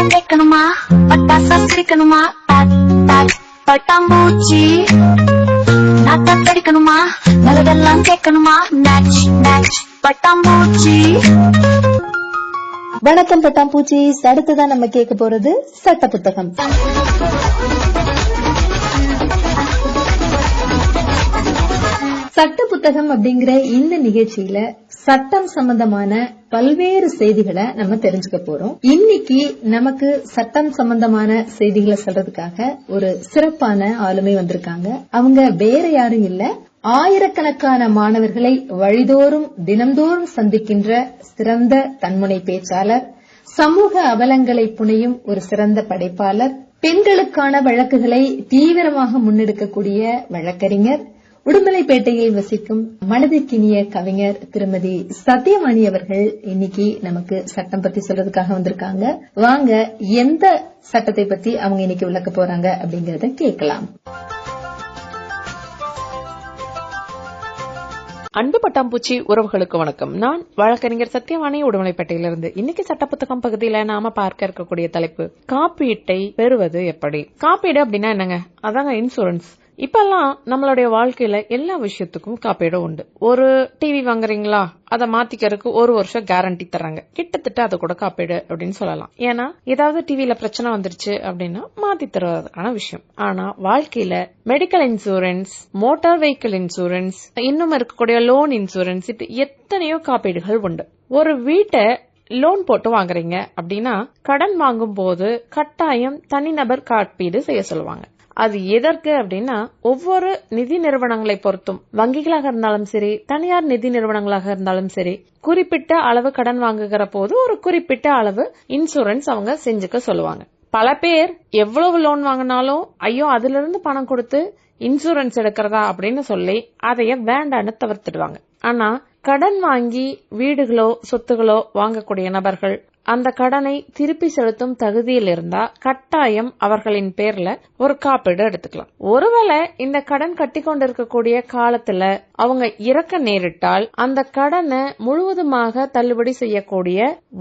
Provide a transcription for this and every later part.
Back வைக்கணுமா பட்டாசம் சிரிக்கணுமா பட்டாம்பூச்சி நாட்டா நல்லதெல்லாம் கேட்கணுமா? மேட்ச் மேட்ச் பட்டாம்பூச்சி வணக்கம் பட்டாம்பூச்சி அடுத்ததான் நம்ம கேட்க போறது சட்ட புத்தகம். சட்ட புத்தகம் அப்படிங்கிற இந்த நிகழ்ச்சியில சட்டம் சம்பந்தமான பல்வேறு செய்திகளை நம்ம தெரிஞ்சுக்க போறோம். இன்னைக்கு நமக்கு சட்டம் சம்பந்தமான செய்திகளை சொல்றதுக்காக ஒரு சிறப்பான ஆளுமை வந்திருக்காங்க. அவங்க வேற யாரும் இல்ல. ஆயிரக்கணக்கான மாணவர்களை வழிதோறும் தினம்தோறும் சந்திக்கின்ற சிறந்த தன்முனை பேச்சாளர் சமூக அவலங்களை புனையும் ஒரு சிறந்த படைப்பாளர் பெண்களுக்கான வழக்குகளை தீவிரமாக முன்னெடுக்கக்கூடிய வழக்கறிஞர் உடுமலைப்பேட்டையில் வசிக்கும் மனதிற்கினிய கவிஞர் திருமதி சத்யவாணி அவர்கள் இன்னைக்கு நமக்கு சட்டம் பத்தி சொல்றதுக்காக வந்திருக்காங்க. வாங்க எந்த சட்டத்தை பத்தி அவங்க இன்னைக்கு விளக்க போறாங்க அப்படிங்கறத கேட்கலாம். அன்பு பட்டாம்பூச்சி உறவுகளுக்கு வணக்கம். நான் வழக்கறிஞர் சத்தியவாணி உடுமலைப்பேட்டையிலிருந்து. இன்னைக்கு சட்ட புத்தகம் பகுதியில நாம பார்க்க இருக்கக்கூடிய தலைப்பு காப்பீட்டை பெறுவது எப்படி? காப்பீடு அப்படின்னா என்னங்க? அதாங்க இன்சூரன்ஸ் இப்பெல்லாம் நம்மளுடைய வாழ்க்கையில எல்லா விஷயத்துக்கும் காப்பீடும் உண்டு. ஒரு டிவி வாங்குறீங்களா? அதை மாத்திக்கிறதுக்கு ஒரு வருஷம் கேரண்டி தராங்க கிட்டத்தட்ட அது கூட காப்பீடு அப்படின்னு சொல்லலாம். ஏன்னா ஏதாவது டிவியில பிரச்சனை வந்துருச்சு அப்படின்னா மாத்தி தருவதற்கான விஷயம். ஆனா வாழ்க்கையில medical insurance motor vehicle insurance இன்னும் இருக்கக்கூடிய லோன் இன்சூரன்ஸ் இப்படி எத்தனையோ காப்பீடுகள் உண்டு. ஒரு வீட்டை லோன் போட்டு வாங்குறீங்க அப்படின்னா கடன் வாங்கும் போது கட்டாயம் தனிநபர் காப்பீடு செய்ய சொல்லுவாங்க. அது எதற்கு அப்படின்னா ஒவ்வொரு நிதி நிறுவனங்களை பொறுத்தும். வங்கிகளாக இருந்தாலும் சரி தனியார் நிதி நிறுவனங்களாக இருந்தாலும் சரி குறிப்பிட்ட அளவு கடன் வாங்குகிற போது ஒரு குறிப்பிட்ட அளவு இன்சூரன்ஸ் அவங்க செஞ்சுக்க சொல்லுவாங்க. பல பேர் எவ்வளவு லோன் வாங்கினாலும் ஐயோ அதுல இருந்து பணம் கொடுத்து இன்சூரன்ஸ் எடுக்கிறதா அப்படின்னு சொல்லி அதைய வேண்டான்னு தவிர்த்துடுவாங்க. ஆனா கடன் வாங்கி வீடுகளோ சொத்துகளோ வாங்கக்கூடிய நபர்கள் அந்த கடனை திருப்பி செலுத்தும் தகுதியில் இருந்தா கட்டாயம் அவர்களின் பேர்ல ஒரு காப்பீடு எடுத்துக்கலாம். ஒருவேளை இந்த கடன் கட்டி கொண்டிருக்கக்கூடிய காலத்துல அவங்க இறக்க நேரிட்டால் அந்த கடனை முழுவதுமாக தள்ளுபடி செய்யக்கூடிய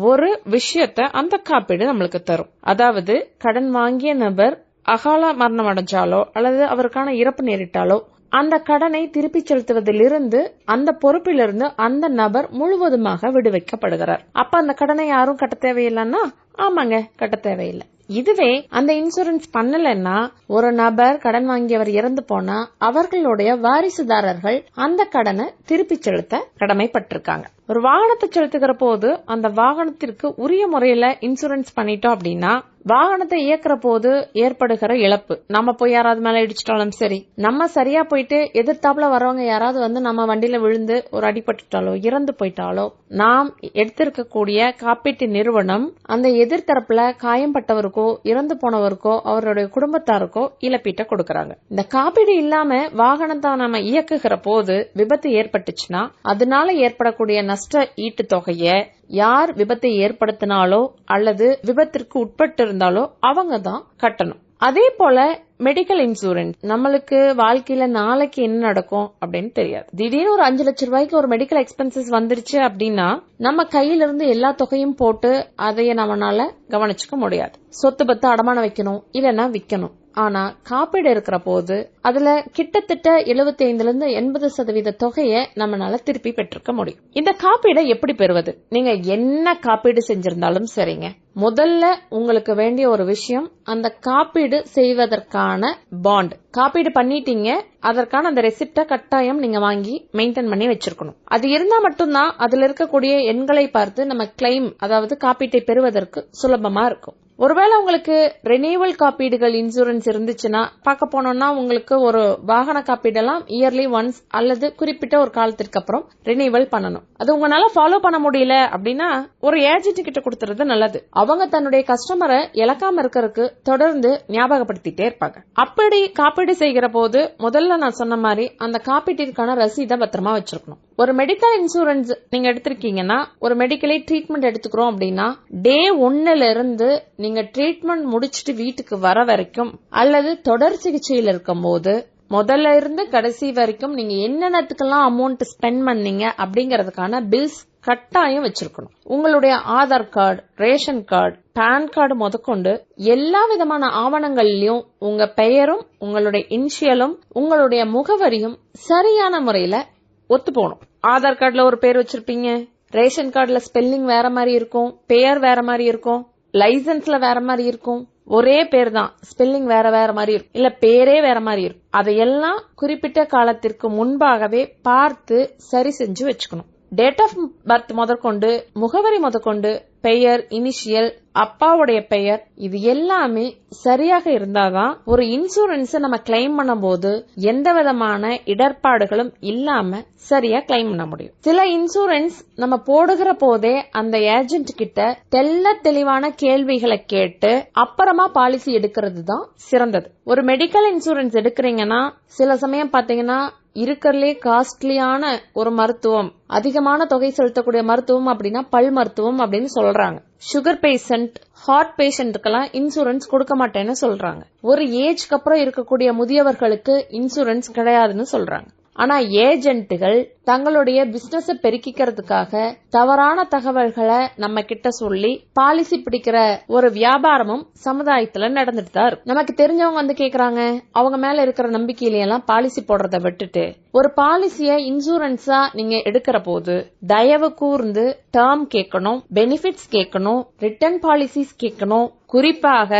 ஒரு விஷயத்த அந்த காப்பீடு நம்மளுக்கு தரும். அதாவது கடன் வாங்கிய நபர் அகால மரணம் அடைஞ்சாலோ அல்லது அவருக்கான இறப்பு நேரிட்டாலோ அந்த கடனை திருப்பி செலுத்துவதிலிருந்து அந்த பொறுப்பிலிருந்து அந்த நபர் முழுவதுமாக விடுவிக்கப்படுகிறார். அப்ப அந்த கடனை யாரும் கட்ட தேவையில்லைன்னா ஆமாங்க கட்ட தேவையில்லை. இதுவே அந்த இன்சூரன்ஸ் பண்ணலன்னா ஒரு நபர் கடன் வாங்கியவர் இறந்து போனா அவர்களுடைய வாரிசுதாரர்கள் அந்த கடனை திருப்பி செலுத்த கடமைப்பட்டிருக்காங்க. ஒரு வாகனத்தை செலுத்துகிற போது அந்த வாகனத்திற்கு உரிய முறையில இன்சூரன்ஸ் பண்ணிட்டோம் அப்படின்னா வாகனத்தை இயக்குற போது ஏற்படுகிற இழப்பு. நம்ம போய் யாராவது மேல இடிச்சிட்டாலும் சரி. நம்ம சரியா போயிட்டு எதிர்த்தாப்புல வரவங்க யாராவது வந்து நம்ம வண்டியில விழுந்து ஒரு அடிபட்டுட்டாலோ இறந்து போயிட்டாலோ நாம் எடுத்திருக்கக்கூடிய காப்பீட்டு நிறுவனம் அந்த எதிர்த்தரப்புல காயம்பட்டவருக்கோ இறந்து போனவருக்கோ அவருடைய குடும்பத்தாருக்கோ இழப்பீட்டை கொடுக்கறாங்க. இந்த காப்பீடு இல்லாம வாகனத்தை நம்ம இயக்குகிற போது விபத்து ஏற்பட்டுச்சுன்னா அதனால ஏற்படக்கூடிய நஷ்ட ஈட்டு தொகையை யார் விபத்தை ஏற்படுத்தினாலோ அல்லது விபத்திற்கு உட்பட்டு இருந்தாலோ அவங்க தான் கட்டணும். அதே போல மெடிக்கல் இன்சூரன்ஸ் நம்மளுக்கு வாழ்க்கையில நாளைக்கு என்ன நடக்கும் அப்படின்னு தெரியாது. திடீர்னு ஒரு அஞ்சு லட்சம் ரூபாய்க்கு ஒரு மெடிக்கல் எக்ஸ்பென்சஸ் வந்துருச்சு அப்படின்னா நம்ம கையில இருந்து எல்லா தொகையும் போட்டு அதைய நம்மளால கவனிச்சுக்க முடியாது. சொத்து பத்து அடமானம் வைக்கணும் இல்லைன்னா விக்கணும். ஆனா காப்பீடு இருக்கிற போது அதுல கிட்டத்தட்ட எழுபத்தி ஐந்துல இருந்து எண்பது சதவீத தொகையை நம்மளால திருப்பி பெற்றுக்க முடியும். இந்த காப்பீடை எப்படி பெறுவது? நீங்க என்ன காப்பீடு செஞ்சிருந்தாலும் சரிங்க. முதல்ல உங்களுக்கு வேண்டிய ஒரு விஷயம் அந்த காப்பீடு செய்வதற்கான பாண்ட் காப்பீடு பண்ணிட்டீங்க அதற்கான அந்த ரெசிப்ட கட்டாயம் நீங்க வாங்கி மெயின்டைன் பண்ணி வச்சிருக்கணும். அது இருந்தா மட்டும்தான் அதுல இருக்கக்கூடிய எண்களை பார்த்து நம்ம கிளைம் அதாவது காப்பீட்டை பெறுவதற்கு சுலபமா இருக்கும். ஒருவேளை உங்களுக்கு ரெனியூவல் காப்பீடுகள் இன்சூரன்ஸ் இருந்துச்சுன்னா பார்க்க போனோம்னா உங்களுக்கு ஒரு வாகன காப்பீடெல்லாம் இயர்லி ஒன்ஸ் அல்லது குறிப்பிட்ட ஒரு காலத்திற்கு அப்புறம் ரினியூவல் பண்ணணும். அது உங்களால ஃபாலோ பண்ண முடியல அப்படின்னா ஒரு ஏஜென்ட் கிட்ட கொடுத்துறது நல்லது. அவங்க தன்னுடைய கஸ்டமரை இழக்காம இருக்கிறதுக்கு தொடர்ந்து ஞாபகப்படுத்திட்டே இருப்பாங்க. அப்படி காப்பீடு செய்கிற போது முதல்ல நான் சொன்ன மாதிரி அந்த காப்பீட்டிற்கான ரசீதை பத்திரமா வச்சிருக்கணும். ஒரு மெடிக்கல் இன்சூரன்ஸ் நீங்க எடுத்திருக்கீங்கன்னா ஒரு மெடிக்கலி ட்ரீட்மெண்ட் எடுத்துக்கிறோம் அப்படின்னா டே ஒன்னுல இருந்து நீங்க ட்ரீட்மெண்ட் முடிச்சிட்டு வீட்டுக்கு வர வரைக்கும் அல்லது தொடர் சிகிச்சையில் இருக்கும் போது முதல்ல இருந்து கடைசி வரைக்கும் நீங்க என்னென்னத்துக்கெல்லாம் அமௌண்ட் ஸ்பெண்ட் பண்ணீங்க அப்படிங்கறதுக்கான பில்ஸ் கட்டாயம் வச்சிருக்கணும். உங்களுடைய Aadhaar card ration card PAN card முதற்கொண்டு எல்லா விதமான ஆவணங்கள்லயும் உங்க பெயரும் உங்களுடைய இனிஷியலும் உங்களுடைய முகவரியும் சரியான முறையில ஒத்து போகணும். ஆதார் கார்டுல ஒரு பேர் வச்சிருப்பீங்க. ரேஷன் கார்டுல ஸ்பெல்லிங் வேற மாதிரி இருக்கும். பெயர் வேற மாதிரி இருக்கும். லைசன்ஸ்ல வேற மாதிரி இருக்கும். ஒரே பேர் தான். ஸ்பெல்லிங் வேற வேற மாதிரி இருக்கும். இல்ல பேரே வேற மாதிரி இருக்கும். அதையெல்லாம் குறிப்பிட்ட காலத்திற்கு முன்பாகவே பார்த்து சரி செஞ்சு வச்சுக்கணும். டேட் ஆஃப் பர்த் முதற்கொண்டு முகவரி முதற்கொண்டு பெயர் இனிஷியல் அப்பாவுடைய பெயர் இது எல்லாமே சரியாக இருந்தாதான் ஒரு இன்சூரன்ஸ் நம்ம கிளைம் பண்ணும்போது எந்த விதமான இடர்பாடுகளும் இல்லாம சரியா கிளைம் பண்ண முடியும். சில இன்சூரன்ஸ் நம்ம போடுகிற போதே அந்த ஏஜென்ட் கிட்ட தெல்ல தெளிவான கேள்விகளை கேட்டு அப்புறமா பாலிசி எடுக்கிறது தான் சிறந்தது. ஒரு மெடிக்கல் இன்சூரன்ஸ் எடுக்கிறீங்கன்னா சில சமயம் பாத்தீங்கன்னா இருக்கறதுலே காஸ்ட்லியான ஒரு மருத்துவம் அதிகமான தொகை செலுத்தக்கூடிய மருத்துவம் அப்படின்னா பல் மருத்துவம் அப்படின்னு சொல்றாங்க. சுகர் பேஷண்ட் ஹார்ட் பேஷண்ட்டுக்கெல்லாம் இன்சூரன்ஸ் கொடுக்க மாட்டேன்னு சொல்றாங்க. ஒரு ஏஜ்க்கு அப்புறம் இருக்கக்கூடிய முதியவர்களுக்கு இன்சூரன்ஸ் கிடையாதுன்னு சொல்றாங்க. ஆனா ஏஜென்ட்டுகள் தங்களுடைய பிசினஸ் பெருக்கிக்கிறதுக்காக தவறான தகவல்களை நம்ம கிட்ட சொல்லி பாலிசி பிடிக்கிற ஒரு வியாபாரமும் சமுதாயத்துல நடந்துட்டு தான் இருக்கு நமக்கு தெரிஞ்சவங்க வந்து கேக்குறாங்க அவங்க மேல இருக்கிற நம்பிக்கையிலேயெல்லாம் பாலிசி போடுறத விட்டுட்டு ஒரு பாலிசிய இன்சூரன்ஸா நீங்க எடுக்கிற போது தயவு கூர்ந்து டேர்ம் கேட்கணும் பெனிஃபிட்ஸ் கேட்கணும் ரிட்டர்ன் பாலிசிஸ் கேட்கணும். குறிப்பாக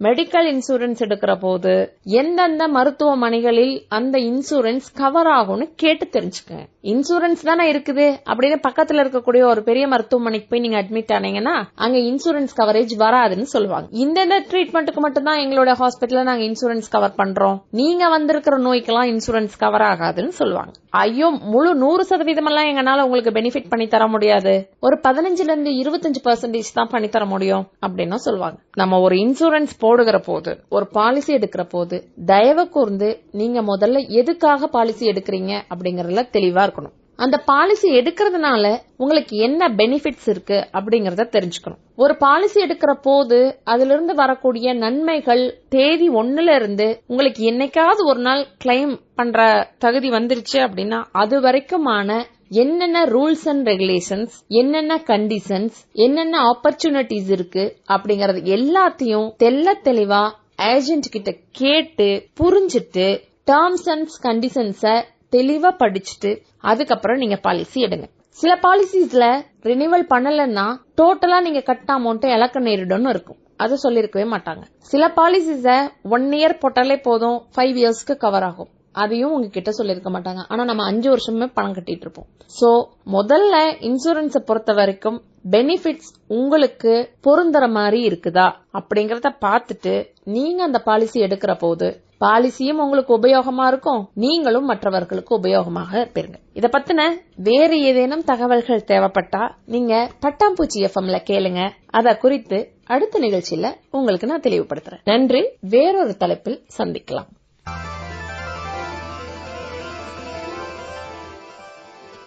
மெடிக்கல் இன்சூரன்ஸ் எடுக்கிற போது எந்தெந்த மருத்துவமனைகளில் அந்த இன்சூரன்ஸ் கவர் ஆகும்னு கேட்டு தெரிஞ்சுக்கங்க. இன்சூரன்ஸ் தானே இருக்குது. அப்படின்னு பக்கத்துல இருக்கக்கூடிய ஒரு பெரிய மருத்துவமனைக்கு போய் நீங்க அட்மிட் ஆனீங்கன்னா அங்க இன்சூரன்ஸ் கவரேஜ் வராதுன்னு சொல்லுவாங்க. இந்தந்த ட்ரீட்மெண்ட்டுக்கு மட்டும் தான் எங்களோட ஹாஸ்பிட்டல்ல நாங்க இன்சூரன்ஸ் கவர் பண்றோம். நீங்க வந்திருக்கிற நோய்க்கெல்லாம் இன்சூரன்ஸ் கவர் ஆகாதுன்னு சொல்லுவாங்க. ஐயோ முழு நூறு சதவீதம் எல்லாம் எங்கனால உங்களுக்கு பெனிஃபிட் பண்ணி தர முடியாது. ஒரு பதினஞ்சுல இருந்து இருபத்தஞ்சு பர்சன்டேஜ் தான் பண்ணி தர முடியும் அப்படின்னு சொல்லுவாங்க. நம்ம ஒரு இன்சூரன்ஸ் போடுகிற போது ஒரு பாலிசி எடுக்கிற போது தயவு கூர்ந்து நீங்க முதல்ல எதுக்காக பாலிசி எடுக்கிறீங்க அப்படிங்கறதுல தெளிவா இருக்கணும். அந்த பாலிசி எடுக்கிறதுனால உங்களுக்கு என்ன பெனிஃபிட்ஸ் இருக்கு அப்படிங்கறத தெரிஞ்சுக்கணும். ஒரு பாலிசி எடுக்கிற போது அதுல இருந்து வரக்கூடிய நன்மைகள் தேதி ஒன்னுல இருந்து உங்களுக்கு என்னைக்காவது ஒரு நாள் கிளைம் பண்ற தகுதி வந்துருச்சு அப்படின்னா அது வரைக்குமான என்னென்ன ரூல்ஸ் அண்ட் ரெகுலேஷன்ஸ் என்னென்ன கண்டிஷன்ஸ் என்னென்ன ஆப்பர்ச்சுனிட்டிஸ் இருக்கு அப்படிங்கறது எல்லாத்தையும் தெல்ல தெளிவா ஏஜென்ட் கிட்ட கேட்டு புரிஞ்சுட்டு டேர்ம்ஸ் அண்ட் கண்டிஷன்ஸ தெளிவா படிச்சுட்டு அதுக்கப்புறம் நீங்க பாலிசி எடுங்க. சில பாலிசிஸ்ல ரினிவல் பண்ணலன்னா டோட்டலா நீங்க கட்ட அமௌண்ட் இழக்க நேரிடும்னு இருக்கும். அது சொல்லிருக்கவே மாட்டாங்க. சில பாலிசிஸ ஒன் இயர் போட்டாலே போதும் ஃபைவ் இயர்ஸ்க்கு கவர் ஆகும். அதையும் உங்ககிட்ட சொல்லியிருக்க மாட்டாங்க. ஆனா நம்ம அஞ்சு வருஷமே பணம் கட்டிட்டு இருப்போம். சோ முதல்ல இன்சூரன்ஸை பொறுத்த வரைக்கும் பெனிஃபிட்ஸ் உங்களுக்கு பொருந்துற மாதிரி இருக்குதா அப்படிங்கறத பார்த்துட்டு நீங்க அந்த பாலிசி எடுக்கிற போது பாலிசியும் உங்களுக்கு உபயோகமா இருக்கும். நீங்களும் மற்றவர்களுக்கு உபயோகமாக இருப்பீங்க இத பத்தின வேறு ஏதேனும் தகவல்கள் தேவைப்பட்டா நீங்க பட்டாம்பூச்சி எஃப்எம்ல கேளுங்க. அத குறித்து அடுத்த நிகழ்ச்சியில உங்களுக்கு நான் தெளிவுபடுத்துறேன். நன்றி. வேறொரு தலைப்பில் சந்திக்கலாம்.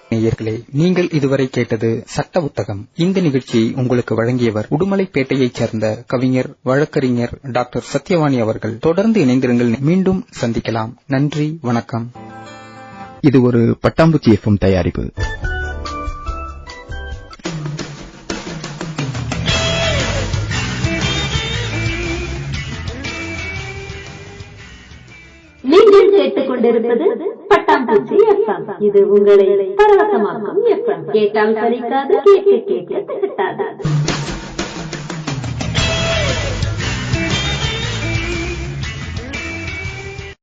நேயர்களே நீங்கள் இதுவரை கேட்டது சட்ட புத்தகம். இந்த நிகழ்ச்சியை உங்களுக்கு வழங்கியவர் உடுமலைப்பேட்டையைச் சேர்ந்த கவிஞர் வழக்கறிஞர் டாக்டர் சத்யவாணி அவர்கள். தொடர்ந்து இணைந்திருங்கள். மீண்டும் சந்திக்கலாம். நன்றி வணக்கம். இது ஒரு பட்டாம்பூச்சி எஃப்எம் தயாரிப்பு. கேட்டுக் கொண்டிருப்பது பட்டாம்பூச்சி எஃப்எம் இது உங்களை பரவசமாக்கும் எஃப்எம் கேட்டால் சரிக்காது கேட்க கேட்க திகட்டாது